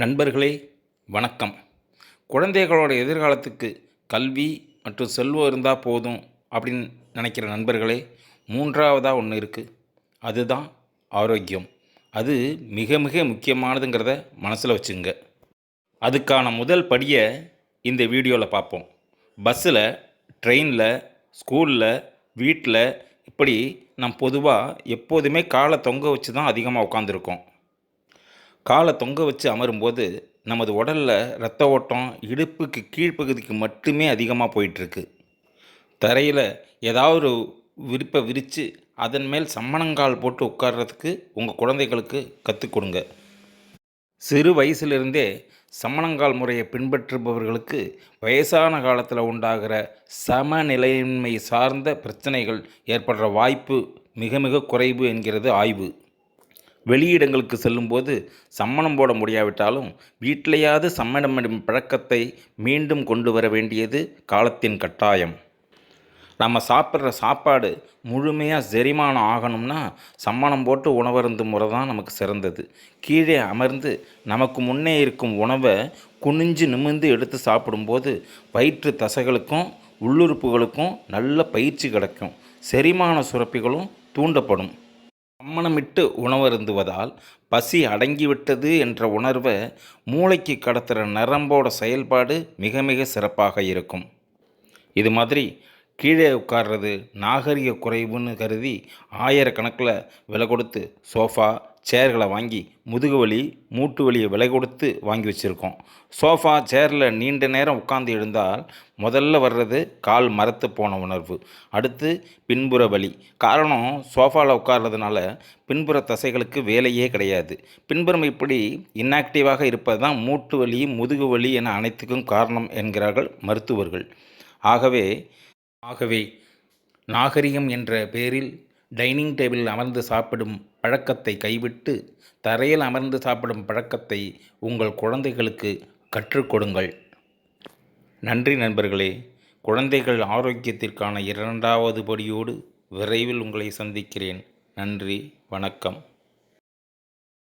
நண்பர்களே வணக்கம். குழந்தைகளோட எதிர்காலத்துக்கு கல்வி மற்றும் செல்வம் இருந்தால் போதும் அப்படின்னு நினைக்கிற நண்பர்களே மூன்றாவதாக ஒன்று இருக்குது அதுதான் ஆரோக்கியம். அது மிக மிக முக்கியமானதுங்கிறத மனசில் வச்சுங்க. அதுக்கான முதல் படியை இந்த வீடியோவில் பார்ப்போம். பஸ்ஸில் ட்ரெயினில் ஸ்கூலில் வீட்டில் இப்படி நம் பொதுவாக எப்போதுமே காலை தொங்க வச்சு தான் அதிகமாக உட்காந்துருக்கோம் காலை தொங்க வச்சு அமரும்போது நமது உடலில் ரத்த ஓட்டம் இடுப்புக்கு கீழ்ப்பகுதிக்கு மட்டுமே அதிகமாக போயிட்டுருக்கு. தரையில் ஏதாவது ஒரு விரிப்பை விரித்து அதன் மேல் சம்மணங்கால் போட்டு உட்கார்றதுக்கு உங்கள் குழந்தைகளுக்கு கற்றுக் கொடுங்க. சிறு வயசிலிருந்தே சமணங்கால் முறையை பின்பற்றுபவர்களுக்கு வயசான காலத்தில் உண்டாகிற சமநிலையின்மை சார்ந்த பிரச்சனைகள் ஏற்படுற வாய்ப்பு மிக மிக குறைவு என்கிறது ஆய்வு. வெளியிடங்களுக்கு செல்லும்போது சம்மணம் போட முடியாவிட்டாலும் வீட்டிலேயாவது சம்மணமிடும் பழக்கத்தை மீண்டும் கொண்டு வர வேண்டியது காலத்தின் கட்டாயம். நம்ம சாப்பிட்ற சாப்பாடு முழுமையாக செரிமானம் ஆகணும்னா சம்மணம் போட்டு உணவருந்தும் முறை தான் நமக்கு சிறந்தது. கீழே அமர்ந்து நமக்கு முன்னே இருக்கும் உணவை குனிஞ்சு நிமிர்ந்து எடுத்து சாப்பிடும்போது வயிற்று தசைகளுக்கும் உள்ளுறுப்புகளுக்கும் நல்ல பயிற்சி கிடைக்கும். செரிமான சுரப்பிகளும் தூண்டப்படும். அம்மனமிட்டு உணவருந்துவதால் பசி அடங்கிவிட்டது என்ற உணர்வை மூளைக்கு கடத்துகிற நரம்போட செயல்பாடு மிக மிக சிறப்பாக இருக்கும். இது மாதிரி கீழே உட்கார்றது நாகரிக குறைவுன்னு கருதி ஆயிரக்கணக்கில் விலை கொடுத்து சோஃபா சேர்களை வாங்கி முதுகு வலி மூட்டு வலியை விலை கொடுத்து வாங்கி வச்சுருக்கோம். சோஃபா சேரில் நீண்ட நேரம் உட்காந்து எழுந்தால் முதல்ல வர்றது கால் மரத்து போன உணர்வு. அடுத்து பின்புற வலி. காரணம் சோஃபாவில் உட்கார்றதுனால பின்புற தசைகளுக்கு வேலையே கிடையாது. பின்புறம் இப்படி இன்ஆக்டிவாக இருப்பது தான் மூட்டு வலி முதுகு வலி என அனைத்துக்கும் காரணம் என்கிறார்கள் மருத்துவர்கள். ஆகவே ஆகவே நாகரிகம் என்ற பெயரில் டைனிங் டேபிளில் அமர்ந்து சாப்பிடும் பழக்கத்தை கைவிட்டு தரையில் அமர்ந்து சாப்பிடும் பழக்கத்தை உங்கள் குழந்தைகளுக்கு கற்றுக்கொடுங்கள் நன்றி நண்பர்களே. குழந்தைகள் ஆரோக்கியத்திற்கான இரண்டாவது படியோடு விரைவில் உங்களை சந்திக்கிறேன். நன்றி வணக்கம்.